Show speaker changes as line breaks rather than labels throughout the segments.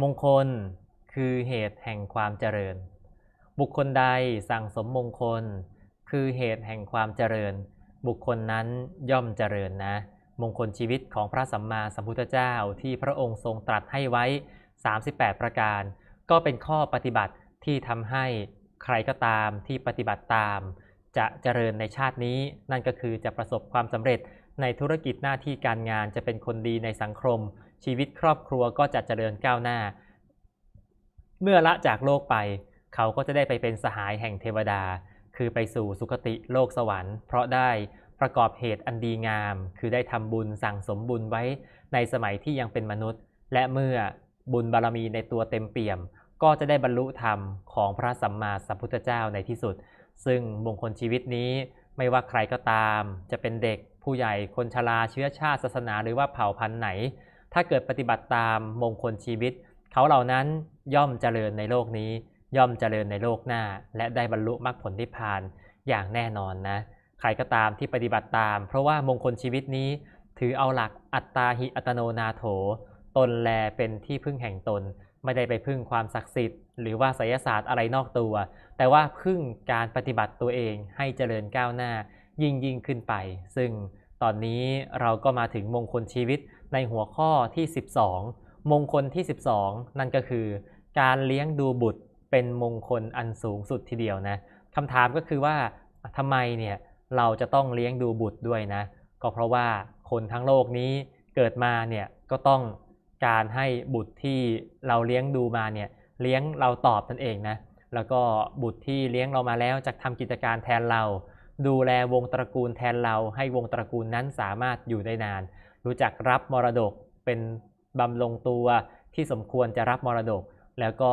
มงคลคือเหตุแห่งความเจริญ บุคคลใดสั่งสมมงคล คือเหตุแห่งความเจริญ บุคคลนั้นย่อมเจริญนะ มงคลชีวิตของพระสัมมาสัมพุทธเจ้าที่พระองค์ทรงตรัสให้ไว้ 38 ประการ ก็เป็นข้อปฏิบัติที่ทำให้ใครก็ตามที่ปฏิบัติตาม จะเจริญในชาตินี้ นั่นก็คือจะประสบความสำเร็จในธุรกิจหน้าที่การงานจะเป็นคนดีในสังคม ชีวิตครอบครัวก็จะเจริญก้าวหน้า เมื่อละจากโลกไป เขาก็จะได้ไปเป็นสหายแห่งเทวดา คือไปสู่สุคติโลกสวรรค์ เพราะได้ประกอบเหตุอันดีงาม คือได้ทำบุญสั่งสมบุญไว้ในสมัยที่ยังเป็นมนุษย์ และเมื่อบุญบารมีในตัวเต็มเปี่ยม ก็จะได้บรรลุธรรมของพระสัมมาสัมพุทธเจ้าในที่สุด ซึ่งมงคลชีวิตนี้ไม่ว่าใครก็ตาม จะเป็นเด็กผู้ใหญ่คนชราเชื้อชาติศาสนาหรือว่าเผ่าพันธุ์ไหน ถ้าเกิดปฏิบัติตามมงคลชีวิต เขาเหล่านั้นย่อมเจริญในโลกนี้ ย่อมเจริญในโลกหน้า และได้บรรลุมรรคผลนิพพานอย่างแน่นอนนะใครก็ตามที่ปฏิบัติตาม เพราะว่ามงคลชีวิตนี้ ถือเอาหลักอัตตาหิอัตโนนาโถ ตนแลเป็นที่พึ่งแห่งตน ไม่ได้ไปพึ่งความศักดิ์สิทธิ์ หรือว่าไสยศาสตร์อะไรนอกตัว แต่ว่าพึ่งการปฏิบัติตัวเองให้เจริญก้าวหน้ายิ่งยิ่งขึ้นไป ซึ่งตอนนี้เราก็มาถึงมงคลชีวิต ในหัวข้อที่ 12 มงคลที่ 12 นั่นก็คือ การเลี้ยงดูบุตรเป็นมงคลอันสูงสุดทีเดียวนะคำถามก็คือว่าทำไมเนี่ยเราจะต้องเลี้ยงดูบุตรด้วยนะ ก็เพราะว่าคนทั้งโลกนี้เกิดมาเนี่ยก็ต้องการให้บุตรที่เราเลี้ยงดูมาเนี่ยเลี้ยงเราตอบนั่นเองนะแล้วก็บุตรที่เลี้ยงเรามาแล้วจะทำกิจการแทนเรา ดูแลวงตระกูลแทนเราให้วงตระกูลนั้นสามารถอยู่ได้นาน รู้จักรับมรดกเป็นบำลงตัวที่สมควรจะรับมรดก แล้วก็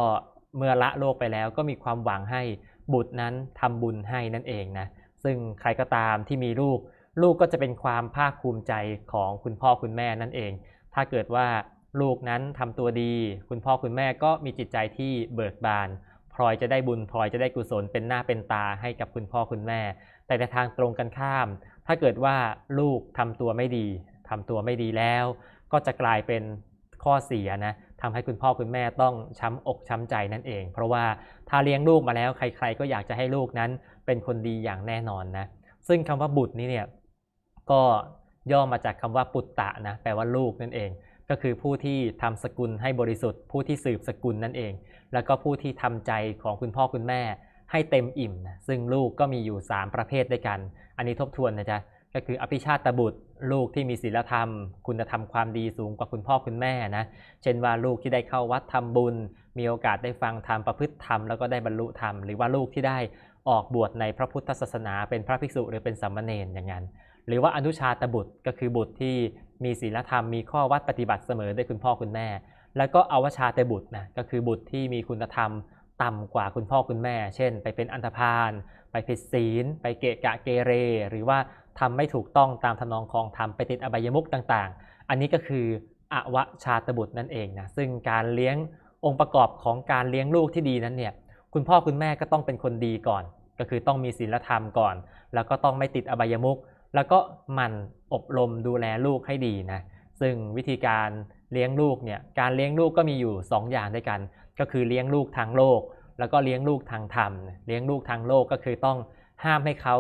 เมื่อละโลกไปแล้วก็มีความหวังให้บุตรนั้นทำบุญให้นั่นเองนะซึ่งใครก็ตามที่มีลูก ลูกก็จะเป็นความภาคภูมิใจของคุณพ่อคุณแม่นั่นเอง ถ้าเกิดว่าลูกนั้นทำตัวดี คุณพ่อคุณแม่ก็มีจิตใจที่เบิกบานพลอยจะได้บุญพลอยจะได้กุศลเป็นหน้าเป็นตาให้กับคุณพ่อคุณแม่ แต่ในทางตรงกันข้าม ถ้าเกิดว่าลูกทำตัวไม่ดี ทำตัวไม่ดีแล้ว ก็จะกลายเป็นข้อเสียนะทำให้คุณพ่อคุณแม่ต้องช้ำอกช้ำใจนั่นเอง เพราะว่าถ้าเลี้ยงลูกมาแล้วใคร ๆ ก็อยากจะให้ลูกนั้นเป็นคนดีอย่างแน่นอนนะซึ่งคำว่าบุตรนี้เนี่ยก็ย่อมาจากคำว่าปุตตะนะแปลว่าลูกนั่นเอง ก็คือผู้ที่ทำสกุลให้บริสุทธิ์ ผู้ที่สืบสกุลนั่นเอง แล้วก็ผู้ที่ทำใจของคุณพ่อคุณแม่ให้เต็มอิ่มนะซึ่งลูกก็มีอยู่ 3 ประเภทด้วยกัน อันนี้ทบทวนนะจ๊ะ ก็คืออภิชาตบุตร ลูกที่มีศีลธรรม คุณธรรมความดีสูงกว่าคุณพ่อคุณแม่นะ เช่นว่าลูกที่ได้เข้าวัดทำบุญ มีโอกาสได้ฟังธรรมประพฤติธรรมแล้วก็ได้บรรลุธรรม หรือว่าลูกที่ได้ออกบวชในพระพุทธศาสนา เป็นพระภิกษุหรือเป็นสามมาเณรอย่างนั้น หรือว่าอนุชาตบุตรก็คือบุตรที่มีศีลธรรมมีข้อวัดปฏิบัติเสมอด้วยคุณพ่อคุณแม่ แล้วก็อวชาตบุตรนะก็คือบุตรที่มีคุณธรรมต่ำกว่าคุณพ่อคุณแม่ เช่น ไปเป็นอันธพาลไปผิดศีล ไปเกะกะเกเร หรือว่า ทำไม่ถูกต้องตามทนองคองธรรมไปติดอบายมุกต่างๆ อันนี้ก็คืออวชาตบุตรนั่นเองนะซึ่งการเลี้ยงองค์ประกอบของการเลี้ยงลูกที่ดีนั้นเนี่ยคุณพ่อคุณแม่ก็ต้องเป็นคนดีก่อน ก็คือต้องมีศีลธรรมก่อน แล้วก็ต้องไม่ติดอบายมุกแล้วก็มันอบรมดูแลลูกให้ดีนะซึ่งวิธีการเลี้ยงลูกเนี่ยการเลี้ยงลูกก็มีอยู่ 2 อย่างด้วยกัน ก็คือเลี้ยงลูกทางโลก แล้วก็เลี้ยงลูกทางธรรม เลี้ยงลูกทางโลกก็คือต้องห้ามให้เขา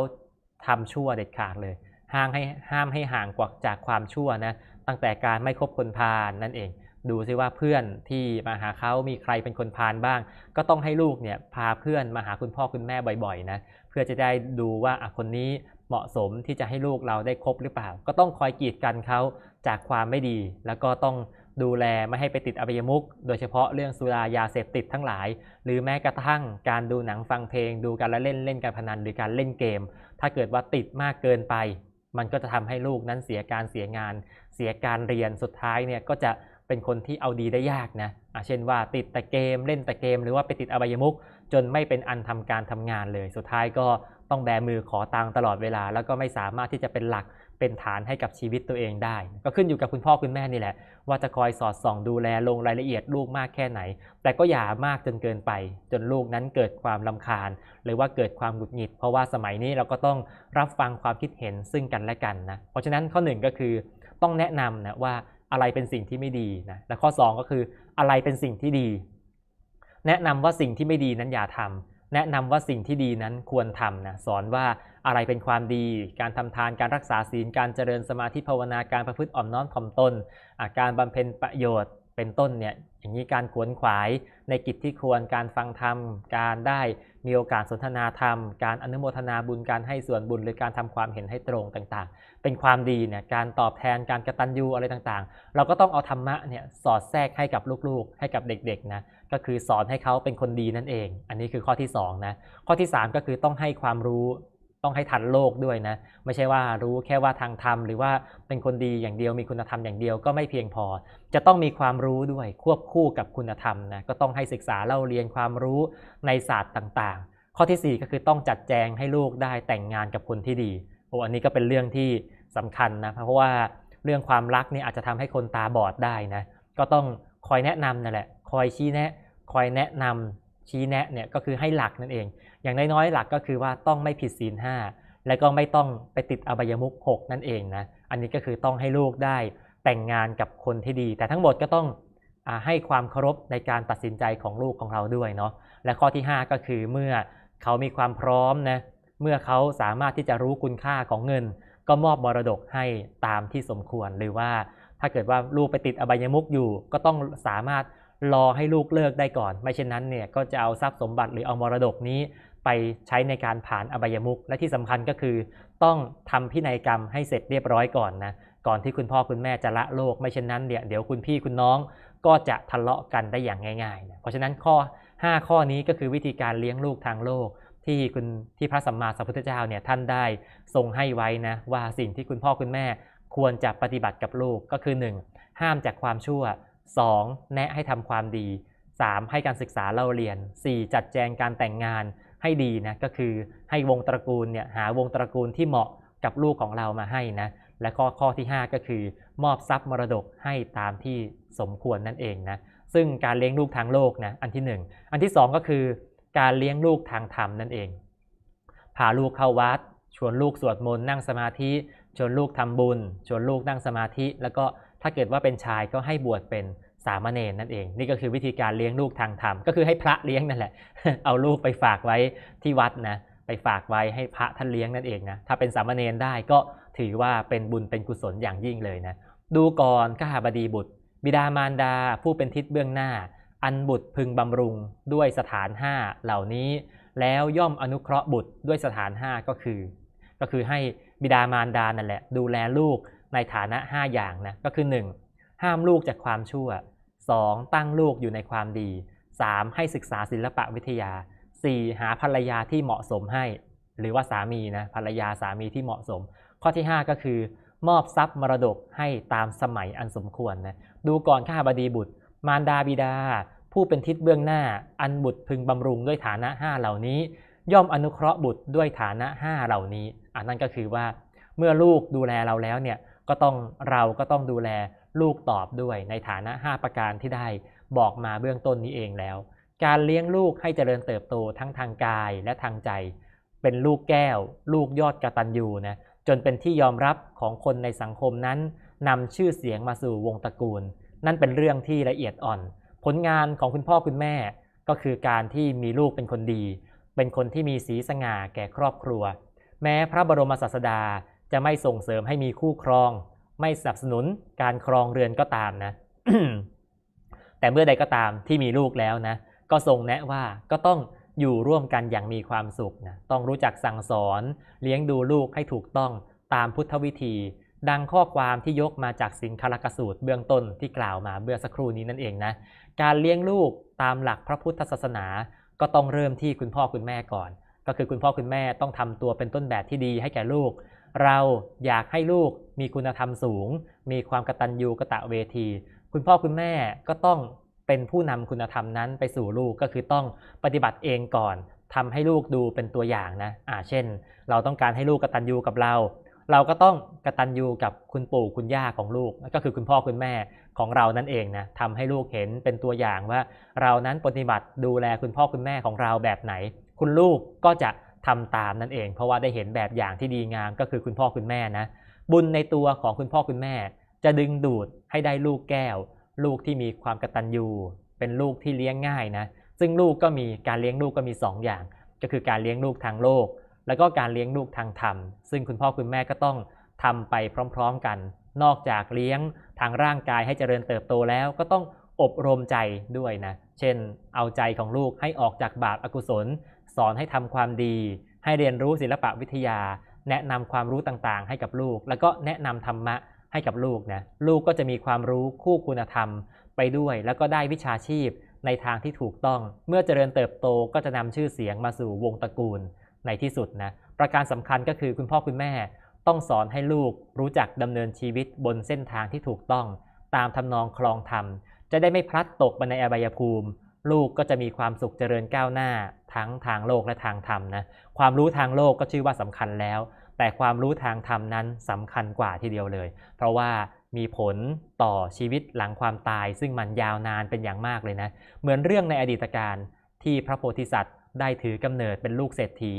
ทำชั่วเด็ดขาดเลยห้ามให้ห้ามให้ห่างกว่าจากความชั่วนะตั้งแต่การไม่คบคนพาลนั่นเอง ดูซิว่าเพื่อนที่มาหาเขามีใครเป็นคนพาลบ้าง ก็ต้องให้ลูกเนี่ยพาเพื่อนมาหาคุณพ่อคุณแม่บ่อยๆนะเพื่อจะได้ดูว่าคนนี้เหมาะสมที่จะให้ลูกเราได้คบหรือเปล่า ก็ต้องคอยกีดกันเขาจากความไม่ดี แล้วก็ต้องดูแลไม่ให้ไปติดอบายมุกโดยเฉพาะเรื่องสุรายาเสพติดทั้งหลาย หรือแม้กระทั่งการดูหนังฟังเพลง ดูการละเล่นเล่นการพนันหรือการเล่นเกม ถ้าเกิดว่าติดมากเกินไป มันก็จะทำให้ลูกนั้นเสียการเสียงาน เสียการเรียนสุดท้ายเนี่ยก็จะเป็นคนที่เอาดีได้ยากนะะเช่นว่าติดแต่เกมเล่นแต่เกม หรือว่าไปติดอบายมุกจนไม่เป็นอันทำการทำงานเลย สุดท้ายก็ต้องแบมือขอตังตลอดเวลา แล้วก็ไม่สามารถที่จะเป็นหลัก เป็นฐานให้กับชีวิตตัวเองได้ ก็ขึ้นอยู่กับคุณพ่อคุณแม่นี่แหละ ว่าจะคอยสอดส่องดูแลลงรายละเอียดลูกมากแค่ไหน แต่ก็อย่ามากจนเกินไป จนลูกนั้นเกิดความลำคาญ หรือว่าเกิดความหงุดหงิด เพราะว่าสมัยนี้เราก็ต้องรับฟังความคิดเห็นซึ่งกันและกันนะเพราะฉะนั้นข้อหนึ่งก็คือต้องแนะนำนะว่าอะไรเป็นสิ่งที่ไม่ดีนะและข้อ 2 ก็คืออะไรเป็นสิ่งที่ดี แนะนำว่าสิ่งที่ไม่ดีนั้นอย่าทำ แนะนำว่าสิ่งที่ดีนั้นควรทำนะสอนว่าอะไรเป็นความดี การทำทานการรักษาศีลการเจริญสมาธิภาวนาการประพฤติอ่อมน้อมถ่อมตนอะการบำเพ็ญประโยชน์เป็นต้นเนี่ย อย่างนี้การขวนขวายในกิจที่ควรการฟังธรรม การได้มีโอกาสสนทนาธรรม การอนุโมทนาบุญการให้ส่วนบุญหรือการทำความเห็นให้ตรงต่างๆ เป็นความดีเนี่ยการตอบแทนการกระตัญญูอะไรต่างๆ เราก็ต้องเอาธรรมะเนี่ยสอดแทรกให้กับลูกๆ ให้กับเด็กๆนะก็คือสอนให้เขาเป็นคนดีนั่นเอง อันนี้คือข้อที่2นะข้อที่ 3 ก็คือต้องให้ความรู้ ต้องให้ทันโลกด้วยนะ ไม่ใช่ว่ารู้แค่ว่าทางธรรมหรือว่าเป็นคนดีอย่างเดียวมีคุณธรรมอย่างเดียวก็ไม่เพียงพอ จะต้องมีความรู้ด้วยควบคู่กับคุณธรรมนะก็ต้องให้ศึกษาเล่าเรียนความรู้ในศาสตร์ต่างๆ ข้อทีสี่4 ก็คือต้องจัดแจงให้ลูกได้แต่งงานกับคนที่ดีโอ้อันนี้ก็เป็นเรื่องที่สำคัญนะเพราะว่าเรื่องความรักนี่อาจจะทำให้คนตาบอดได้นะก็ต้องคอยแนะนำนั่นแหละ คอยชี้แนะ คอยแนะนำชี้แนะเนี่ยก็คือให้หลักนั่นเอง อย่างน้อยๆหลักก็คือว่าต้องไม่ผิดศีลห้าและก็ไม่ต้องไปติดอบายมุข6นั่นเองนะอันนี้ก็คือต้องให้ลูกได้แต่งงานกับคนที่ดี แต่ทั้งหมดก็ต้องอให้ความเคารพในการตัดสินใจของลูกของเราด้วยเนาะและข้อที่ 5 ก็คือเมื่อเขามีความพร้อมนะเมื่อเขาสามารถที่จะรู้คุณค่าของเงิน ก็มอบมรดกให้ตามที่สมควรหรือว่าถ้าเกิดว่าลูกไปติดอบายมุกอยู่ ก็ต้องสามารถรอให้ลูกเลิกได้ก่อน ไม่เช่นนั้นเนี่ยก็จะเอาทรัพย์สมบัติหรือเอามรดกนี้ ไปใช้ในการผ่านอบายมุกและที่สำคัญก็คือ ต้องทำพินัยกรรมให้เสร็จเรียบร้อยก่อนนะก่อนที่คุณพ่อคุณแม่จะละโลกไม่เช่นนั้นเนี่ยเดี๋ยวคุณพี่คุณน้องก็จะทะเลาะกันได้อย่างง่ายๆนะเพราะฉะนั้นข้อ 5 ข้อนี้ก็คือวิธีการเลี้ยงลูกทางโลกที่คุณที่พระสัมมาสัมพุทธเจ้าเนี่ยท่านได้ทรงให้ไว้นะว่าสิ่งที่คุณพ่อคุณแม่ควรจะปฏิบัติกับลูกก็คือ 1. ห้ามจากความชั่ว 2. แนะให้ทำความดี 3. ให้การศึกษาเล่าเรียน 4. จัดแจงการแต่งงาน ให้ดีนะก็คือให้วงตระกูลเนี่ยหาวงตระกูลที่เหมาะกับลูกของเรามาให้นะและข้อข้อที่ 5 ก็คือ มอบทรัพย์มรดกให้ตามที่สมควรนั่นเองนะซึ่งการเลี้ยงลูกทางโลกนะอันที่ 1 อันที่ 2 ก็คือการเลี้ยงลูกทางธรรมนั่นเอง พาลูกเข้าวัด ชวนลูกสวดมนต์นั่งสมาธิชวนลูกทำบุญ ชวนลูกนั่งสมาธิ แล้วก็ถ้าเกิดว่าเป็นชายก็ให้บวชเป็น สามเณรนั่นเอง นี่ก็คือวิธีการเลี้ยงลูกทางธรรมก็คือให้พระเลี้ยงนั่นแหละ เอาลูกไปฝากไว้ที่วัดนะไปฝากไว้ให้พระท่านเลี้ยงนั่นเองนะถ้าเป็นสามเณรได้ก็ถือว่าเป็นบุญเป็นกุศลอย่างยิ่งเลยนะดูก่อนข้าบดีบุตร บิดามารดาผู้เป็นทิศเบื้องหน้า อันบุตรพึงบำรุงด้วยสถานห้าเหล่านี้ แล้วย่อมอนุเคราะห์บุตรด้วยสถานห้าก็คือ ก็คือให้บิดามารดานั่นแหละ ดูแลลูกในฐานะ 5 อย่างนะก็คือ 1. ห้ามลูกจากความชั่ว 2. ตั้งลูกอยู่ในความดี 3. ให้ศึกษาศิลปะวิทยา 4. หาภรรยาที่เหมาะสมให้ หรือว่าสามีนะภรรยาสามีที่เหมาะสม ข้อที่ 5 ก็คือ มอบทรัพย์มรดกให้ตามสมัยอันสมควรนะดูก่อนข้าบดีบุตร มารดาบิดา ผู้เป็นทิศเบื้องหน้า อันบุตรพึงบำรุงด้วยฐานะ5เหล่านี้ ย่อมอนุเคราะห์บุตรด้วยฐานะ5เหล่านี้ อันนั้นก็คือว่า เมื่อลูกดูแลเราแล้วเนี่ยก็ต้องเราก็ต้องดูแล ลูกตอบด้วยในฐานะ 5 ประการที่ได้บอกมาเบื้องต้นนี้เองแล้ว การเลี้ยงลูกให้เจริญเติบโตทั้งทางกายและทางใจ เป็นลูกแก้ว ลูกยอดกระตัญญูนะจนเป็นที่ยอมรับของคนในสังคมนั้นนำชื่อเสียงมาสู่วงตระกูล นั่นเป็นเรื่องที่ละเอียดอ่อน ผลงานของคุณพ่อคุณแม่ ก็คือการที่มีลูกเป็นคนดี เป็นคนที่มีสีสง่าแก่ครอบครัว แม้พระบรมศาสดาจะไม่ส่งเสริมให้มีคู่ครอง ไม่สนับสนุนการครองเรือนก็ตามนะ แต่เมื่อใดก็ตามที่มีลูกแล้วนะ ก็ทรงแนะว่าก็ต้องอยู่ร่วมกันอย่างมีความสุขนะต้องรู้จักสั่งสอน เลี้ยงดูลูกให้ถูกต้องตามพุทธวิธี ดังข้อความที่ยกมาจากสิงคลกสูตรเบื้องต้นที่กล่าวมาเมื่อสักครู่นี้นั่นเองนะ การเลี้ยงลูกตามหลักพระพุทธศาสนา ก็ต้องเริ่มที่คุณพ่อคุณแม่ก่อน ก็คือคุณพ่อคุณแม่ต้องทำตัวเป็นต้นแบบที่ดีให้แก่ลูก เราอยากให้ลูกมีคุณธรรมสูง มีความกตัญญูกะตะเวที คุณพ่อคุณแม่ก็ต้องเป็นผู้นำคุณธรรมนั้นไปสู่ลูกก็คือต้องปฏิบัติเองก่อนทำให้ลูกดูเป็นตัวอย่างนะอ่าเช่น เราต้องการให้ลูกกตัญญูกับเรา เราก็ต้องกตัญญูกับคุณปู่คุณย่าของลูก ก็คือคุณพ่อคุณแม่ของเรานั่นเองนะทำให้ลูกเห็นเป็นตัวอย่างว่า เรานั้นปฏิบัติดูแลคุณพ่อคุณแม่ของเราแบบไหน คุณลูกก็จะ ทำตามนั่นเอง เพราะว่าได้เห็นแบบอย่างที่ดีงามก็คือคุณพ่อคุณแม่นะ บุญในตัวของคุณพ่อคุณแม่ จะดึงดูดให้ได้ลูกแก้ว ลูกที่มีความกตัญญูเป็นลูกที่เลี้ยงง่ายนะ ซึ่งลูกก็มีการเลี้ยงลูกก็มี 2 อย่าง ก็คือการเลี้ยงลูกทางโลก แล้วก็การเลี้ยงลูกทางธรรม ซึ่งคุณพ่อคุณแม่ก็ต้องทำไปพร้อมๆกัน นอกจากเลี้ยงทางร่างกายให้เจริญเติบโตแล้วก็ต้องอบรมใจด้วยนะ เช่น เอาใจของลูกให้ออกจากบาปอกุศล สอนให้ทำความดี ให้เรียนรู้ศิลปะวิทยา แนะนำความรู้ต่างๆ ให้กับลูก แล้วก็แนะนำธรรมะให้กับลูกนะลูกก็จะมีความรู้คู่คุณธรรมไปด้วย แล้วก็ได้วิชาชีพในทางที่ถูกต้อง เมื่อเจริญเติบโตก็จะนำชื่อเสียงมาสู่วงตระกูลในที่สุดนะประการสำคัญก็คือคุณพ่อคุณแม่ ต้องสอนให้ลูกรู้จักดำเนินชีวิตบนเส้นทางที่ถูกต้อง ตามทำนองคลองธรรม จะได้ไม่พลัดตกไปในอบายภูมิ ลูกก็จะมีความสุขเจริญก้าวหน้าทั้งทางโลกและทางธรรมนะความรู้ทางโลกก็ชื่อว่าสำคัญแล้ว แต่ความรู้ทางธรรมนั้นสำคัญกว่าทีเดียวเลย เพราะว่ามีผลต่อชีวิตหลังความตาย ซึ่งมันยาวนานเป็นอย่างมากเลยนะเหมือนเรื่องในอดีตการที่พระโพธิสัตว์ ได้ถือกำเนิดเป็นลูกเศรษฐี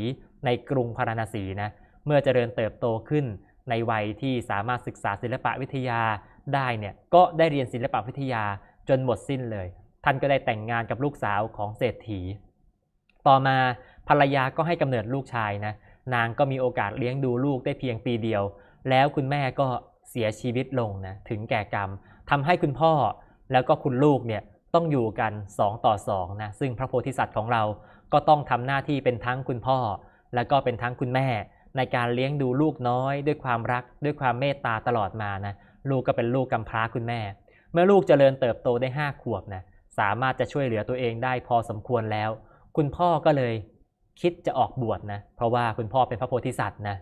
ในกรุงพาราณสีนะเมื่อเจริญเติบโตขึ้นในวัยที่สามารถศึกษาศิลปะวิทยาได้เนี่ยก็ได้เรียนศิลปะวิทยาจนหมดสิ้นเลย ท่านก็ได้แต่งงานกับลูกสาวของเศรษฐี ต่อมาภรรยาก็ให้กำเนิดลูกชายนะ นางก็มีโอกาสเลี้ยงดูลูกได้เพียงปีเดียว แล้วคุณแม่ก็เสียชีวิตลงนะถึงแก่กรรมทำให้คุณพ่อแล้วก็คุณลูกเนี่ยต้องอยู่กัน 2 ต่อ2นะซึ่งพระโพธิสัตว์ของเราก็ต้องทำหน้าที่เป็นทั้งคุณพ่อ แล้วก็เป็นทั้งคุณแม่ ในการเลี้ยงดูลูกน้อย ด้วยความรักด้วยความเมตตาตลอดมานะลูกก็เป็นลูกกำพร้าคุณแม่ เมื่อลูกเจริญเติบโตได้ 5 ขวบนะ สามารถจะช่วยเหลือตัวเองได้พอสมควรแล้ว คุณพ่อก็เลยคิดจะออกบวชนะ เพราะว่าคุณพ่อเป็นพระโพธิสัตว์นะ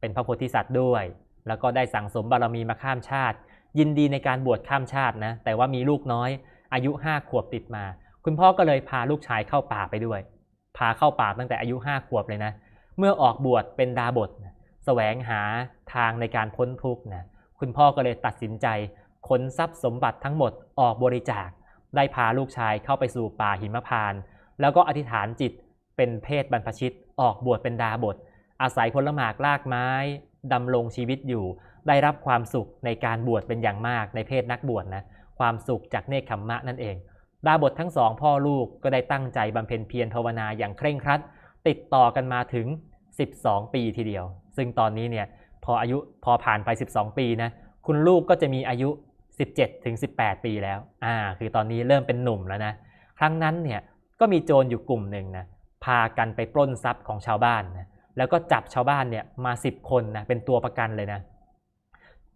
เป็นพระโพธิสัตว์ด้วย แล้วก็ได้สั่งสมบารมีมาข้ามชาติ ยินดีในการบวชข้ามชาตินะ แต่ว่ามีลูกน้อยอายุ5ขวบติดมา คุณพ่อก็เลยพาลูกชายเข้าป่าไปด้วย พาเข้าป่าตั้งแต่อายุ5ขวบเลยนะ เมื่อออกบวชเป็นดาบทนะแสวงหาทางในการพ้นทุกข์นะ คุณพ่อก็เลยตัดสินใจขนทรัพย์สมบัติทั้งหมดออกบริจาค ได้พาลูกชายเข้าไปสู่ป่าหิมพานต์แล้วก็อธิษฐานจิตเป็นเพศบรรพชิตออกบวชเป็นดาบท อาศัยผลหมากลากไม้ดำรงชีวิตอยู่ ได้รับความสุขในการบวชเป็นอย่างมากในเพศนักบวชนะความสุขจากเนคขมมะนั่นเอง ดาบททั้งสองพ่อลูกก็ได้ตั้งใจบำเพ็ญเพียรภาวนาอย่างเคร่งครัด ติดต่อกันมาถึง 12 ปีทีเดียว ซึ่งตอนนี้เนี่ยพออายุพอผ่านไป 12 ปีนะคุณลูกก็จะมีอายุ 17ถึง18 ปีแล้ว อ่า คือตอนนี้เริ่มเป็นหนุ่มแล้วนะ ครั้งนั้นเนี่ยก็มีโจรอยู่กลุ่มหนึ่งนะ พากันไปปล้นทรัพย์ของชาวบ้านนะ แล้วก็จับชาวบ้านเนี่ยมา 10 คนนะ เป็นตัวประกันเลยนะ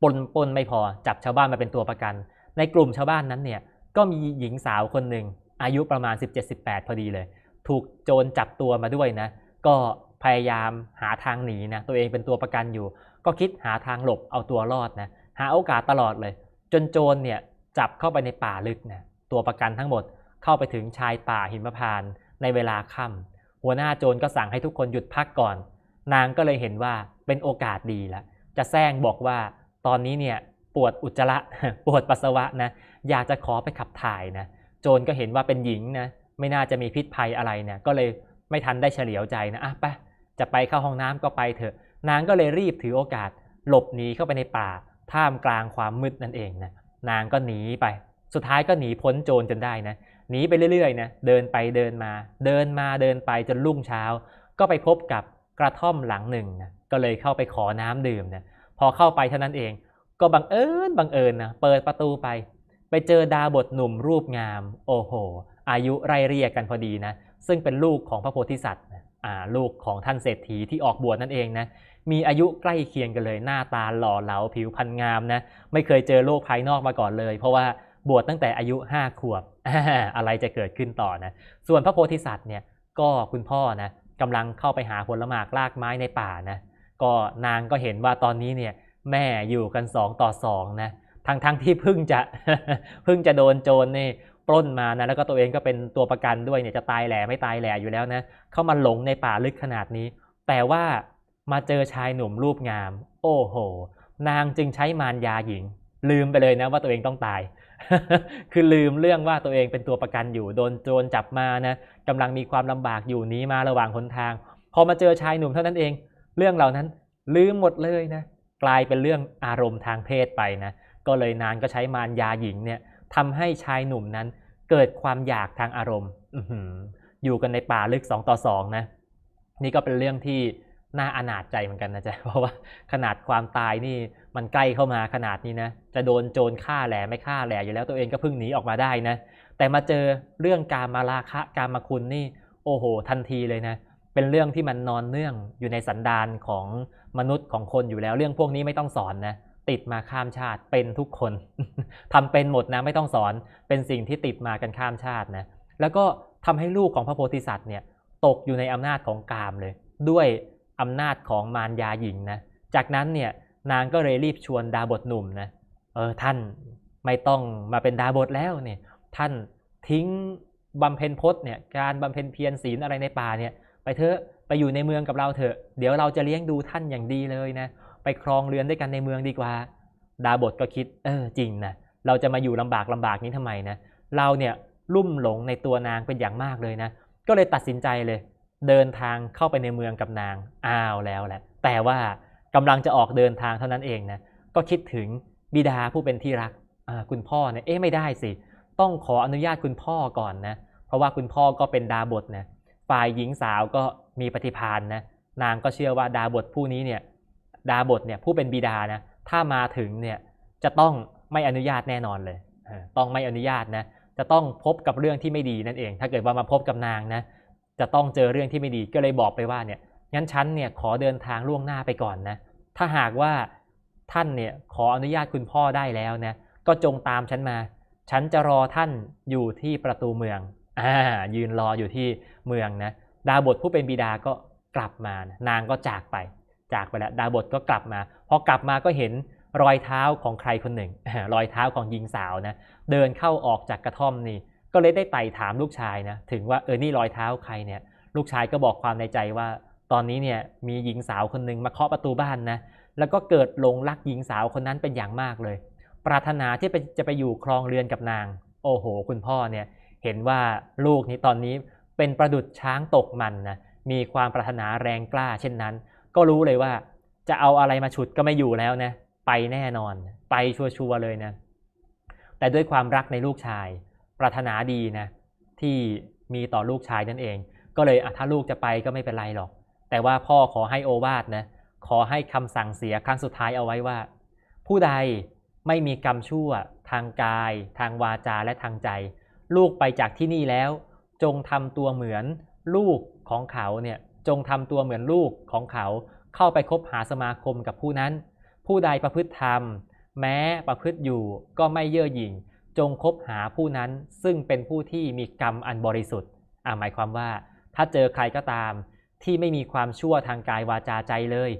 ปล้นปล้นไม่พอ จับชาวบ้านมาเป็นตัวประกัน ในกลุ่มชาวบ้านนั้นเนี่ย ก็มีหญิงสาวคนหนึ่งอายุประมาณ 17-18 พอดีเลย ถูกโจรจับตัวมาด้วยนะ ก็พยายามหาทางหนีนะ ตัวเองเป็นตัวประกันอยู่ ก็คิดหาทางหลบเอาตัวรอดนะ หาโอกาสตลอดเลย จนโจรเนี่ยจับเข้าไปในป่าลึกนะตัวประกันทั้งหมดเข้าไปถึงชายป่าหิมพานในเวลาค่ำหัวหน้าโจรก็สั่งให้ทุกคนหยุดพักก่อน นางก็เลยเห็นว่าเป็นโอกาสดีแล้วจะแซงบอกว่าตอนนี้เนี่ยปวดอุจจาระปวดปัสสาวะนะอยากจะขอไปขับถ่ายนะโจรก็เห็นว่าเป็นหญิงนะไม่น่าจะมีพิษภัยอะไรเนี่ยก็เลยไม่ทันได้เฉลียวใจนะอะไปจะไปเข้าห้องน้ำก็ไปเถอะ นางก็เลยรีบถือโอกาส หลบหนีเข้าไปในป่า ท่ามกลางความมืดนั่นเองนะนางก็หนีไป สุดท้ายก็หนีพ้นโจรจนได้นะหนีไปเรื่อยๆนะเดินไปเดินมา เดินมาเดินไปจนรุ่งเช้า ก็ไปพบกับกระท่อมหลังหนึ่งนะก็เลยเข้าไปขอน้ำดื่มนะพอเข้าไปเท่านั้นเอง ก็บังเอิญบังเอิญนะเปิดประตูไป ไปเจอดาบทหนุ่มรูปงาม โอ้โห อายุไร่เรียกกันพอดีนะซึ่งเป็นลูกของพระโพธิสัตว์อ่าลูกของท่านเศรษฐีที่ออกบวชนั่นเองนะ มีอายุใกล้เคียงกันเลย หน้าตาหล่อเหลาผิวพรรณงามนะไม่เคยเจอโลกภายนอกมาก่อนเลย เพราะว่าบวชตั้งแต่อายุ 5 ขวบอะไรจะเกิดขึ้นต่อนะ ส่วนพระโพธิสัตว์เนี่ยก็คุณพ่อนะกำลังเข้าไปหาผลหมากลากไม้ในป่านะก็นางก็เห็นว่าตอนนี้เนี่ยแม่อยู่กัน 2 ต่อ2นะทั้งทั้งที่เพิ่งจะเพิ่งจะโดนโจรนี่ปล้นมานะแล้วก็ตัวเองก็เป็นตัวประกันด้วยเนี่ยจะตายแหล่ไม่ตายแหล่อยู่แล้วนะเข้ามาหลงในป่าลึกขนาดนี้ แต่ว่า มาเจอชายหนุ่มรูปงาม โอ้โห นางจึงใช้มารยาหญิง ลืมไปเลยนะว่าตัวเองต้องตาย คือลืมเรื่องว่าตัวเองเป็นตัวประกันอยู่โดนโจรจับมานะกำลังมีความลำบากอยู่หนี้มาระหว่างหนทาง พอมาเจอชายหนุ่มเท่านั้นเอง เรื่องเหล่านั้นลืมหมดเลยนะกลายเป็นเรื่องอารมณ์ทางเพศไปนะก็เลยนางก็ใช้มารยาหญิงเนี่ยทำให้ชายหนุ่มนั้นเกิดความอยากทางอารมณ์อยู่กันในป่าลึกสองต่อสองนะนี่ก็เป็นเรื่องที่ น่าอนาจใจเหมือนกันนะจ๊ะเพราะว่าขนาดความตายนี่มันใกล้เข้ามาขนาดนี้นะ จะโดนโจรฆ่าแหล่ไม่ฆ่าแหล่อยู่แล้วตัวเองก็เพิ่งหนีออกมาได้นะ แต่มาเจอเรื่องการมาราคะการมาคุณนี่โอ้โห ทันทีเลยนะ เป็นเรื่องที่มันนอนเนื่องอยู่ในสันดานของมนุษย์ของคนอยู่แล้ว เรื่องพวกนี้ไม่ต้องสอนนะติดมาข้ามชาติเป็นทุกคนทำเป็นหมดนะไม่ต้องสอนเป็นสิ่งที่ติดมากันข้ามชาตินะแล้วก็ทำให้ลูกของพระโพธิสัตว์เนี่ยตกอยู่ในอำนาจของกามเลย ด้วย อำนาจของมารยาหญิงนะจากนั้นเนี่ยนางก็เลยรีบชวนดาบทหนุ่มนะเออท่านไม่ต้องมาเป็นดาบทแล้วเนี่ยท่านทิ้งบำเพ็ญพจน์เนี่ยการบำเพ็ญเพียรศีลอะไรในป่าเนี่ยไปเถอะไปอยู่ในเมืองกับเราเถอะ เดี๋ยวเราจะเลี้ยงดูท่านอย่างดีเลยนะไปครองเรือนด้วยกันในเมืองดีกว่า ดาบทก็คิดเออจริงนะเราจะมาอยู่ลำบากลำบากนี้ทำไมนะเราเนี่ยลุ่มหลงในตัวนางเป็นอย่างมากเลยนะก็เลยตัดสินใจเลย เดินทางเข้าไปในเมืองกับนางอ้าวแล้วแหละ แต่ว่ากำลังจะออกเดินทางเท่านั้นเองนะก็คิดถึงบิดาผู้เป็นที่รักคุณพ่อเนี่ยเอ๊ะไม่ได้สิ ต้องขออนุญาตคุณพ่อก่อนนะเพราะว่าคุณพ่อก็เป็นดาบทนะฝ่ายหญิงสาวก็มีปฏิภาณนะนางก็เชื่อว่าดาบทผู้นี้เนี่ยดาบทเนี่ยผู้เป็นบิดานะถ้ามาถึงเนี่ยจะต้องไม่อนุญาตแน่นอนเลย ต้องไม่อนุญาตนะจะต้องพบกับเรื่องที่ไม่ดีนั่นเอง ถ้าเกิดว่ามาพบกับนางนะ จะต้องเจอเรื่องที่ไม่ดีก็เลยบอกไปว่าเนี่ยงั้นฉันเนี่ยขอเดินทางล่วงหน้าไปก่อนนะ ถ้าหากว่าท่านเนี่ยขออนุญาตคุณพ่อได้แล้วนะก็จงตามฉันมา ฉันจะรอท่านอยู่ที่ประตูเมืองอ่ายืนรออยู่ที่เมืองนะดาบทผู้เป็นบิดาก็กลับมานะนางก็จากไป จากไปแล้วดาบทก็กลับมาพอกลับมาก็เห็นรอยเท้าของใครคนหนึ่ง รอยเท้าของหญิงสาวนะเดินเข้าออกจากกระท่อมนี่ ก็เลยได้ไต่ถามลูกชายนะถึงว่าเออนี่รอยเท้าใครเนี่ย ลูกชายก็บอกความในใจว่า ตอนนี้เนี่ยมีหญิงสาวคนหนึ่งมาเคาะประตูบ้านนะแล้วก็เกิดหลงรักหญิงสาวคนนั้นเป็นอย่างมากเลย ปรารถนาที่จะไปอยู่ครองเรือนกับนาง โอ้โห คุณพ่อเนี่ยเห็นว่าลูกนี้ตอนนี้เป็นประดุจช้างตกมันนะมีความปรารถนาแรงกล้าเช่นนั้น ก็รู้เลยว่าจะเอาอะไรมาฉุดก็ไม่อยู่แล้วนะไปแน่นอน ไปชัวร์ๆเลยนะแต่ด้วยความรักในลูกชาย ปรารถนาดีนะที่มีต่อลูกชายนั่นเอง ก็เลยถ้าลูกจะไปก็ไม่เป็นไรหรอก แต่ว่าพ่อขอให้โอวาทนะขอให้คำสั่งเสียครั้งสุดท้ายเอาไว้ว่า ผู้ใดไม่มีกรรมชั่ว ทางกาย ทางวาจาและทางใจ ลูกไปจากที่นี่แล้ว จงทำตัวเหมือนลูกของเขาเนี่ยจงทำตัวเหมือนลูกของเขา เข้าไปคบหาสมาคมกับผู้นั้น ผู้ใดประพฤติธรรม แม้ประพฤติอยู่ก็ไม่เย่อหยิ่ง จงคบหาผู้นั้นซึ่งเป็นผู้ที่มีกรรมอันบริสุทธิ์อ่าหมายความว่า ถ้าเจอใครก็ตาม ที่ไม่มีความชั่วทางกายวาจาใจเลย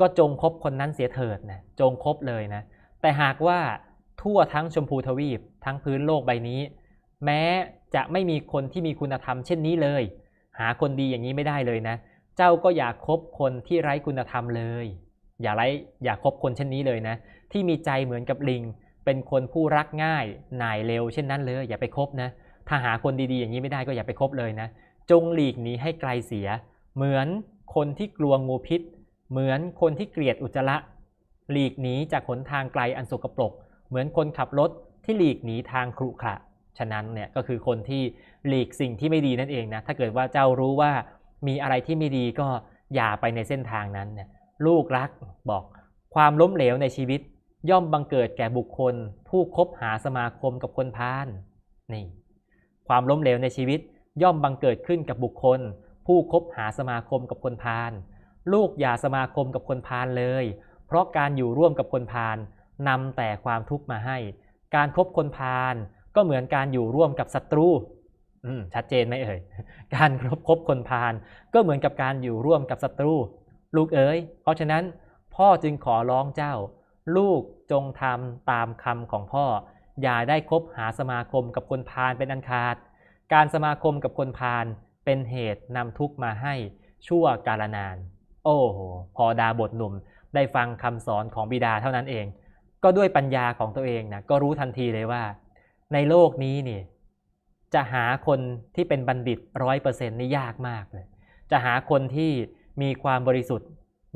ก็จงคบคนนั้นเสียเถิดนะจงคบเลยนะ แต่หากว่าทั่วทั้งชมพูทวีป ทั้งพื้นโลกใบนี้ แม้จะไม่มีคนที่มีคุณธรรมเช่นนี้เลย หาคนดีอย่างนี้ไม่ได้เลยนะ เจ้าก็อย่าคบคนที่ไร้คุณธรรมเลย อย่าไร้อย่าคบคนเช่นนี้เลยนะ ที่มีใจเหมือนกับลิง เป็นคนผู้รักง่ายหน่ายเร็วเช่นนั้นเลย อย่าไปคบนะ ถ้าหาคนดีๆ อย่างนี้ไม่ได้ก็อย่าไปคบเลยนะ จงหลีกหนีให้ไกลเสีย เหมือนคนที่กลัวงูพิษ เหมือนคนที่เกลียดอุจจาระ หลีกหนีจากหนทางไกลอันสกปรก เหมือนคนขับรถที่หลีกหนีทางครุขระ ฉะนั้นเนี่ยก็คือคนที่หลีกสิ่งที่ไม่ดีนั่นเองนะ ถ้าเกิดว่าเจ้ารู้ว่ามีอะไรที่ไม่ดีก็อย่าไปในเส้นทางนั้นเนี่ย ลูกรักบอกความล้มเหลวในชีวิต ย่อมบังเกิดแก่บุคคล ผู้คบหาสมาคมกับคนพาลนี่ความล้มเหลวในชีวิตย่อมบังเกิดขึ้นกับบุคคล ผู้คบหาสมาคมกับคนพาลลูกอย่าสมาคมกับคนพาลเลย เพราะการอยู่ร่วมกับคนพาลนำแต่ความทุกข์มาให้ การคบคนพาลก็เหมือนการอยู่ร่วมกับศัตรูชัดเจนไหมเอ่ยการคบคบคนพาลก็เหมือนกับการอยู่ร่วมกับศัตรู ลูกเอ๋ยเพราะฉะนั้น พ่อจึงขอร้องเจ้า ลูกจงทำตามคำของพ่อ อย่าได้คบหาสมาคมกับคนพาลเป็นอันขาด การสมาคมกับคนพาลเป็นเหตุนำทุกข์มาให้ชั่วกาลนาน โอ้โห พอดาบทหนุ่มได้ฟังคำสอนของบิดาเท่านั้นเอง ก็ด้วยปัญญาของตัวเองนะก็รู้ทันทีเลยว่า ในโลกนี้นี่จะหาคนที่เป็นบัณฑิตร้อยเปอร์เซ็นต์นี่ยากมากเลย จะหาคนที่มีความบริสุทธิ์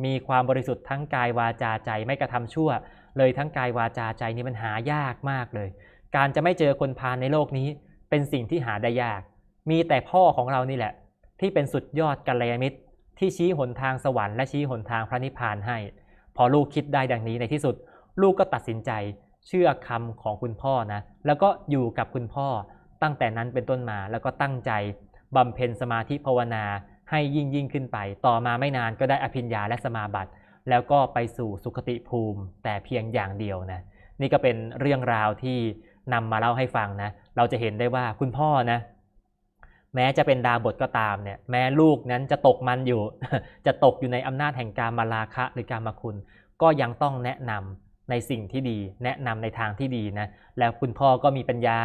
มีความบริสุทธิ์ทั้งกายวาจาใจไม่กระทำชั่ว เลยทั้งกายวาจาใจนี่มันหายากมากเลย การจะไม่เจอคนพาลในโลกนี้ เป็นสิ่งที่หาได้ยาก มีแต่พ่อของเรานี่แหละ ที่เป็นสุดยอดกัลยาณมิตร ที่ชี้หนทางสวรรค์และชี้หนทางพระนิพพานให้ พอลูกคิดได้ดังนี้ในที่สุด ลูกก็ตัดสินใจ เชื่อคำของคุณพ่อนะแล้วก็อยู่กับคุณพ่อตั้งแต่นั้นเป็นต้นมาแล้วก็ตั้งใจบำเพ็ญสมาธิภาวนา ให้ยิ่งยิ่งขึ้นไป ต่อมาไม่นานก็ได้อภิญญาและสมาบัติ แล้วก็ไปสู่สุคติภูมิ แต่เพียงอย่างเดียวนะนี่ก็เป็นเรื่องราวที่นำมาเล่าให้ฟังนะเราจะเห็นได้ว่าคุณพ่อนะแม้จะเป็นดาบทก็ตามเนี่ยแม้ลูกนั้นจะตกมันอยู่ จะตกอยู่ในอำนาจแห่งการมาลาคะหรือการมาคุณ ก็ยังต้องแนะนำในสิ่งที่ดี แนะนำในทางที่ดีนะแล้วคุณพ่อก็มีปัญญา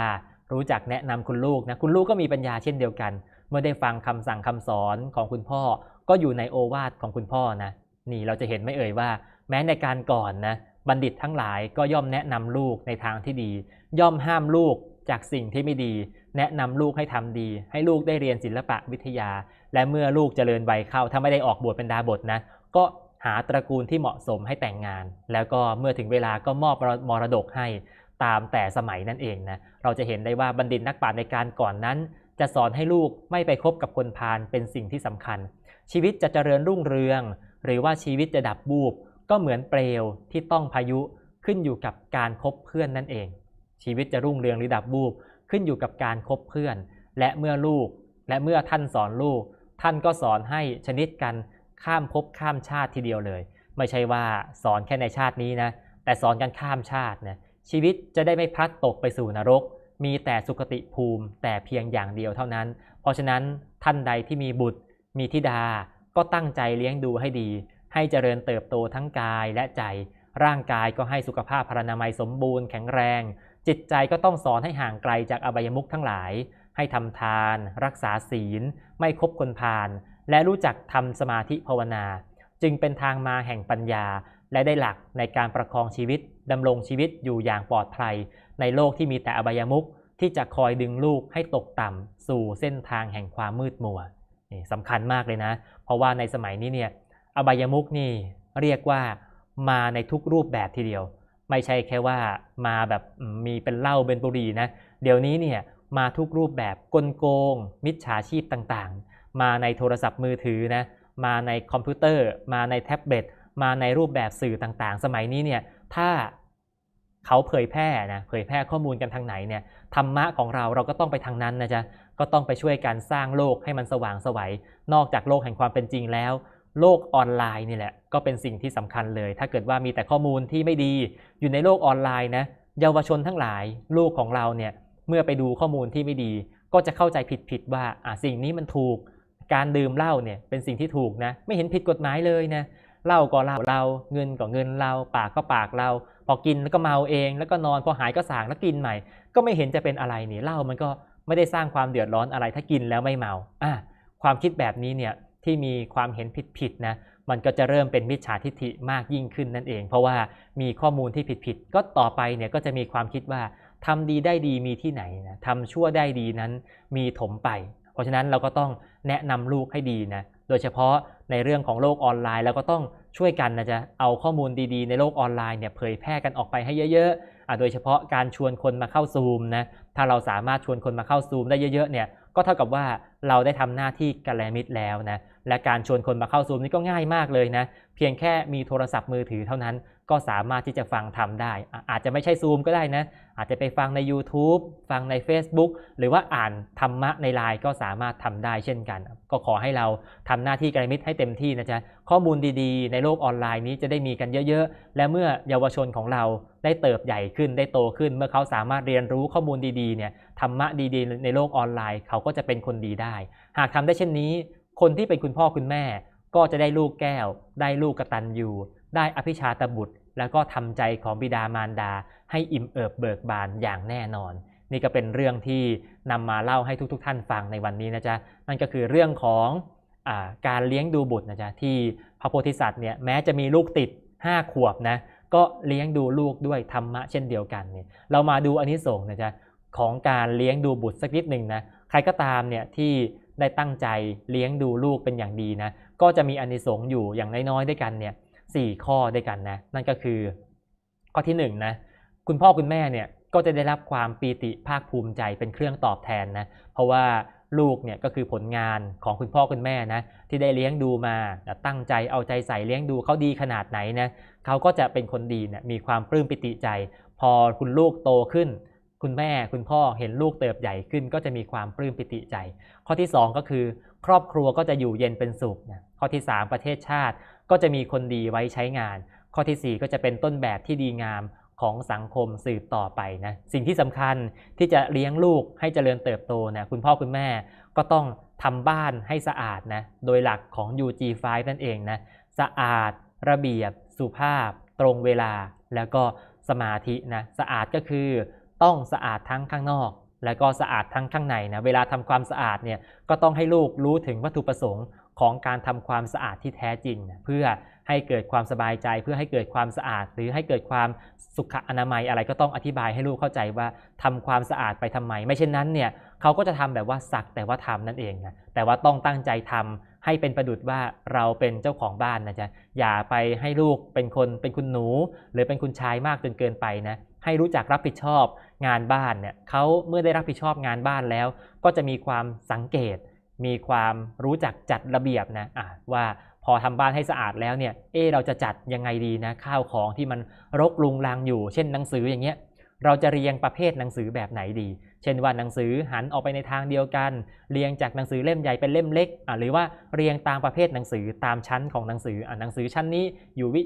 รู้จักแนะนำคุณลูกนะคุณลูกก็มีปัญญาเช่นเดียวกัน เมื่อได้ฟังคำสั่งคำสอนของคุณพ่อ ก็อยู่ในโอวาทของคุณพ่อนะ นี่เราจะเห็นไม่เอ่ยว่า แม้ในการก่อนนะบัณฑิตทั้งหลายก็ย่อมแนะนำลูกในทางที่ดี ย่อมห้ามลูกจากสิ่งที่ไม่ดี แนะนำลูกให้ทำดี ให้ลูกได้เรียนศิลปะวิทยา และเมื่อลูกเจริญวัยเข้าถ้าไม่ได้ออกบวชเป็นดาบทนะ ก็หาตระกูลที่เหมาะสมให้แต่งงาน แล้วก็เมื่อถึงเวลาก็มอบมรดกให้ตามแต่สมัยนั่นเองนะเราจะเห็นได้ว่าบัณฑิตนักปราชญ์ในการก่อนนั้น จะสอนให้ลูกไม่ไปคบกับคนพาลเป็นสิ่งที่สำคัญ ชีวิตจะเจริญรุ่งเรือง หรือว่าชีวิตจะดับบูบก็เหมือนเปลวที่ต้องพายุขึ้นอยู่กับการคบเพื่อนนั่นเอง ชีวิตจะรุ่งเรืองหรือดับบูบขึ้นอยู่กับการคบเพื่อน และเมื่อลูก และเมื่อท่านสอนลูก ท่านก็สอนให้ชนิดกันข้ามภพข้ามชาติทีเดียวเลย ไม่ใช่ว่าสอนแค่ในชาตินี้นะแต่สอนกันข้ามชาตินะชีวิตจะได้ไม่พลัดตกไปสู่นรก มีแต่สุคติภูมิแต่เพียงอย่างเดียวเท่านั้น เพราะฉะนั้นท่านใดที่มีบุตร มีธิดา ก็ตั้งใจเลี้ยงดูให้ดี ให้เจริญเติบโตทั้งกายและใจ ร่างกายก็ให้สุขภาพพรรณนามัยสมบูรณ์แข็งแรง จิตใจก็ต้องสอนให้ห่างไกลจากอบายมุขทั้งหลาย ให้ทำทาน รักษาศีล ไม่คบคนพาลและรู้จักทำสมาธิภาวนา จึงเป็นทางมาแห่งปัญญา และได้หลักในการประคองชีวิตดำรงชีวิตอยู่อย่างปลอดภัย ในโลกที่มีแต่อบายมุขที่จะคอยดึงลูกให้ตกต่ำสู่เส้นทางแห่งความมืดมัวนี่สำคัญมากเลยนะ เพราะว่าในสมัยนี้เนี่ยอบายมุขนี่เรียกว่ามาในทุกรูปแบบทีเดียว ไม่ใช่แค่ว่ามาแบบมีเป็นเหล้าเป็นบุหรี่นะเดี๋ยวนี้เนี่ยมาทุกรูปแบบกลโกง มิจฉาชีพต่างๆ มาในโทรศัพท์มือถือนะมาในคอมพิวเตอร์ มาในแท็บเล็ต มาในรูปแบบสื่อต่างๆ สมัยนี้เนี่ยถ้าเขาเผยแพร่นะเผยแพร่ข้อมูลกันทางไหนเนี่ยธรรมะของเราเราก็ต้องไปทางนั้นนะจ๊ะก็ต้องไปช่วยกันสร้างโลกให้มันสว่างสวัยนอกจากโลกแห่งความเป็นจริงแล้ว โลกออนไลน์นี่แหละก็เป็นสิ่งที่สำคัญเลย ถ้าเกิดว่ามีแต่ข้อมูลที่ไม่ดีอยู่ในโลกออนไลน์นะเยาวชนทั้งหลายลูกของเราเนี่ยเมื่อไปดูข้อมูลที่ไม่ดี ก็จะเข้าใจผิดๆว่าอะสิ่งนี้มันถูก การดื่มเหล้าเนี่ยเป็นสิ่งที่ถูกนะไม่เห็นผิดกฎหมายเลยนะ เหล้าก็เหล้าเราเงินก็เงินเรา ปากก็ปากเรา พอกินแล้วก็เมาเอง แล้วก็นอนพอหายก็สางแล้วกินใหม่ ก็ไม่เห็นจะเป็นอะไรนี่เหล้ามันก็ไม่ได้สร้างความเดือดร้อนอะไรถ้ากินแล้วไม่เมาอะความคิดแบบนี้เนี่ยที่มีความเห็นผิดๆนะมันก็จะเริ่มเป็นมิจฉาทิฏฐิมากยิ่งขึ้นนั่นเอง เพราะว่ามีข้อมูลที่ผิดๆก็ต่อไปเนี่ยก็จะมีความคิดว่าทำดีได้ดีมีที่ไหนนะทำชั่วได้ดีนั้นมีถมไป เพราะฉะนั้นเราก็ต้องแนะนำลูกให้ดีนะโดยเฉพาะ ในเรื่องของโลกออนไลน์ แล้วก็ต้องช่วยกันนะจะเอาข้อมูลดีๆ ในโลกออนไลน์เนี่ยเผยแพร่กันออกไปให้เยอะๆอะโดยเฉพาะการชวนคนมาเข้าซูมนะถ้าเราสามารถชวนคนมาเข้าซูมได้เยอะๆเนี่ยก็เท่ากับว่าเราได้ทำหน้าที่กัลยาณมิตรแล้วนะ และการชวนคนมาเข้าซูมนี่ก็ง่ายมากเลยนะ เพียงแค่มีโทรศัพท์มือถือเท่านั้น ก็สามารถที่จะฟังทำได้ อาจจะไม่ใช่ซูมก็ได้นะ อาจจะไปฟังใน YouTube ฟังใน Facebook หรือว่าอ่านธรรมะในไลน์ก็สามารถทำได้เช่นกัน ก็ขอให้เราทำหน้าที่กัลยาณมิตรให้เต็มที่นะจ๊ะข้อมูลดีๆ ในโลกออนไลน์นี้จะได้มีกันเยอะๆ และเมื่อเยาวชนของเราได้เติบใหญ่ขึ้นได้โตขึ้น เมื่อเขาสามารถเรียนรู้ข้อมูลดีๆเนี่ยธรรมะดีๆ ในโลกออนไลน์ เขาก็จะเป็นคนดีได้ หากทำได้เช่นนี้ คนที่เป็นคุณพ่อคุณแม่ ก็จะได้ลูกแก้ว ได้ลูกกระตัญญูได้อภิชาตบุตร แล้วก็ทำใจของบิดามารดา ให้อิ่มเอิบเบิกบานอย่างแน่นอน นี่ก็เป็นเรื่องที่นำมาเล่าให้ทุกๆท่านฟังในวันนี้นะจ๊ะนั่นก็คือเรื่องของอการเลี้ยงดูบุตรนะจ๊ะที่พระโพธิสัตว์เนี่ยแม้จะมีลูกติด 5 ขวบนะก็เลี้ยงดูลูกด้วยธรรมะเช่นเดียวกันเนี่ยเรามาดูอันนี้ส่งนะจ๊ะของการเลี้ยงดูบุตรสักนิดหนึ่งนะใครก็ตามเนี่ยที่ ได้ตั้งใจเลี้ยงดูลูกเป็นอย่างดีนะ ก็จะมีอานิสงส์อยู่อย่างน้อยๆด้วยกันเนี่ยสข้อด้วยกันนะ นั่นก็คือ ข้อที่1นงนะคุณพ่อคุณแม่เนี่ยก็จะได้รับความปีติภาคภูมิใจเป็นเครื่องตอบแทนนะ เพราะว่าลูกเนี่ยก็คือผลงานของคุณพ่อคุณแม่นะที่ได้เลี้ยงดูมาตั้งใจเอาใจใส่เลี้ยงดูเขาดีขนาดไหนนะเขาก็จะเป็นคนดีเนี่ยมีความปลื้มปิติใจ พอคุณลูกโตขึ้น คุณแม่คุณพ่อเห็นลูกเติบใหญ่ขึ้น ก็จะมีความปลื้มปิติใจ ข้อที่ 2 ก็คือ ครอบครัวก็จะอยู่เย็นเป็นสุขนะข้อที่ 3 ประเทศชาติก็จะมีคนดีไว้ใช้งาน ข้อที่ 4 ก็จะเป็นต้นแบบที่ดีงามของสังคมสืบต่อไปนะสิ่งที่สำคัญที่จะเลี้ยงลูกให้เจริญเติบโตนะคุณพ่อคุณแม่ก็ต้องทำบ้านให้สะอาดนะโดยหลักของ UG5 นั่นเองนะสะอาด ระเบียบ สุภาพ ตรงเวลา แล้วก็สมาธินะสะอาดก็คือ ต้องสะอาดทั้งข้างนอก แล้วก็สะอาดทั้งข้างในนะเวลาทำความสะอาดเนี่ยก็ต้องให้ลูกรู้ถึงวัตถุประสงค์ของการทำความสะอาดที่แท้จริงนะเพื่อให้เกิดความสบายใจ เพื่อให้เกิดความสะอาด หรือให้เกิดความสุขอนามัยอะไรก็ต้องอธิบายให้ลูกเข้าใจว่าทำความสะอาดไปทำไม ไม่เช่นนั้นเนี่ยเขาก็จะทำแบบว่าสักแต่ว่าทำนั่นเองนะแต่ว่าต้องตั้งใจทำให้เป็นประดุดว่าเราเป็นเจ้าของบ้านนะจ๊ะอย่าไปให้ลูกเป็นคนเป็นคุณหนู หรือเป็นคุณชายมากจนเกินไปนะให้รู้จักรับผิดชอบ งานบ้านเนี่ยเขาเมื่อได้รับผิดชอบงานบ้านแล้ว ก็จะมีความสังเกต มีความรู้จักจัดระเบียบนะะว่าพอทำบ้านให้สะอาดแล้วเนี่ย เออเราจะจัดยังไงดีนะ ข้าวของที่มันรกลุงลังอยู่ เช่นหนังสืออย่างเงี้ย เราจะเรียงประเภทหนังสือแบบไหนดี เช่นว่าหนังสือหันออกไปในทางเดียวกัน เรียงจากหนังสือเล่มใหญ่เป็นเล่มเล็ก หรือว่าเรียงตามประเภทหนังสือตามชั้นของหนังสืออหนังสือชั้นนี้อยู่วิ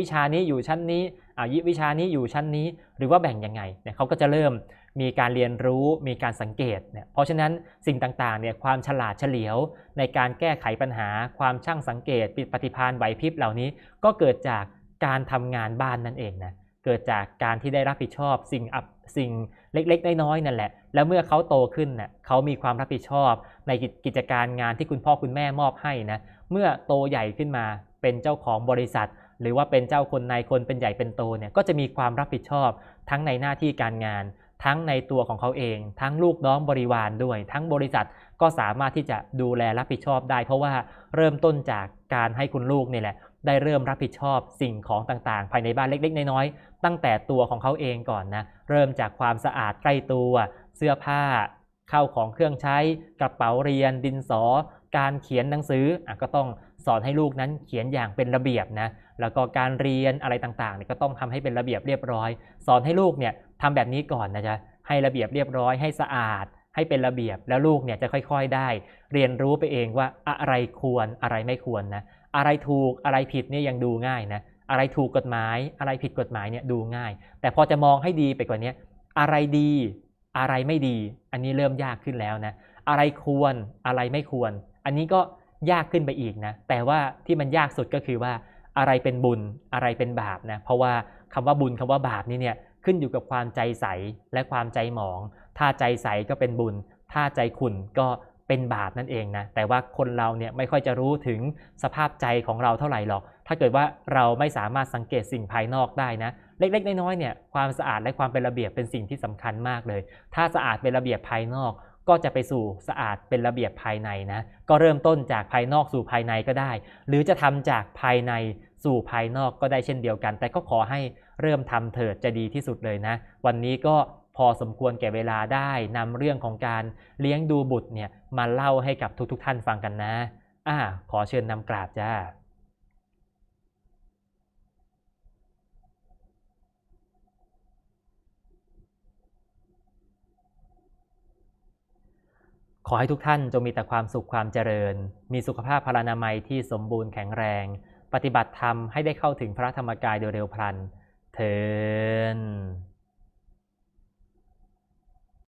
วิชานี้อยู่ชั้นนี้อะวิชานี้อยู่ชั้นนี้ หรือว่าแบ่งยังไงเนี่ยเขาก็จะเริ่มมีการเรียนรู้มีการสังเกตเนี่ยเพราะฉะนั้นสิ่งต่างๆเนี่ยความฉลาดเฉลียว ในการแก้ไขปัญหา ความช่างสังเกตปิดปฏิพานไหวพริบเหล่านี้ ก็เกิดจากการทำงานบ้านนั่นเองนะ เกิดจากการที่ได้รับผิดชอบ สิ่งอับสิ่งเล็กๆน้อยๆนั่นแหละ แล้วเมื่อเขาโตขึ้นเนะ่ยเขามีความรับผิดชอบในกิจการงานที่คุณพ่อคุณแม่มอบให้นะเมื่อโตใหญ่ขึ้นมาเป็นเจ้าของบริษัท หรือว่าเป็นเจ้าคนนายคนเป็นใหญ่เป็นโตเนี่ยก็จะมีความรับผิดชอบ ทั้งในหน้าที่การงาน ทั้งในตัวของเขาเอง ทั้งลูกน้องบริวารด้วย ทั้งบริษัทก็สามารถที่จะดูแลรับผิดชอบได้ เพราะว่าเริ่มต้นจากการให้คุณลูกนี่แหละ ได้เริ่มรับผิดชอบสิ่งของต่างๆ ภายในบ้านเล็กๆ น้อยๆ ตั้งแต่ตัวของเขาเองก่อนนะ เริ่มจากความสะอาดใกล้ตัว เสื้อผ้า เข้าของเครื่องใช้ กระเป๋าเรียน ดินสอ การเขียนหนังสืออก็ต้องสอนให้ลูกนั้นเขียนอย่างเป็นระเบียบนะ แล้วก็การเรียนอะไรต่างๆเนี่ยก็ต้องทำให้เป็นระเบียบเรียบร้อย สอนให้ลูกเนี่ยทำแบบนี้ก่อนนะจ๊ะ ให้ระเบียบเรียบร้อย ให้สะอาด ให้เป็นระเบียบ แล้วลูกเนี่ยจะค่อยๆได้ เรียนรู้ไปเองว่าอะไรควรอะไรไม่ควรนะ อะไรถูกอะไรผิดเนี่ยยังดูง่ายนะอะไรถูกกฎหมายอะไรผิดกฎหมายเนี่ยดูง่าย แต่พอจะมองให้ดีไปกว่านี้อะไรดีอะไรไม่ดี อันนี้เริ่มยากขึ้นแล้วนะอะไรควรอะไรไม่ควร อันนี้ก็ยากขึ้นไปอีกนะแต่ว่าที่มันยากสุดก็คือว่าอะไรเป็นบุญอะไรเป็นบาปนะเพราะว่าคำว่าบุญคำว่าบาปนี่เนี่ยขึ้นอยู่กับความใจใสและความใจหมอง ถ้าใจใสก็เป็นบุญ ถ้าใจขุ่นก็ เป็นบาปนั่นเองนะแต่ว่าคนเราเนี่ยไม่ค่อยจะรู้ถึงสภาพใจของเราเท่าไหร่หรอก ถ้าเกิดว่าเราไม่สามารถสังเกตสิ่งภายนอกได้นะเล็กๆน้อยๆเนี่ยความสะอาดและความเป็นระเบียบเป็นสิ่งที่สำคัญมากเลย ถ้าสะอาดเป็นระเบียบภายนอกก็จะไปสู่สะอาดเป็นระเบียบภายในนะ ก็เริ่มต้นจากภายนอกสู่ภายในก็ได้ หรือจะทำจากภายในสู่ภายนอกก็ได้เช่นเดียวกัน แต่ก็ขอให้เริ่มทำเถิดจะดีที่สุดเลยนะ วันนี้ก็ อสมควรแก่เวลาได้นำเรื่องของการเลี้ยงดูบุตรเนี่ยมาเล่าให้กับทุกๆทท่านฟังกันนะอ่าขอเชิญนำกราบจ้าขอให้ทุกท่านจงมีแต่ความสุขความเจริญ มีสุขภาพพลานามัยที่สมบูรณ์แข็งแรง ปฏิบัติธรรมให้ได้เข้าถึงพระธรรมกายโดยเร็วพลันเถิด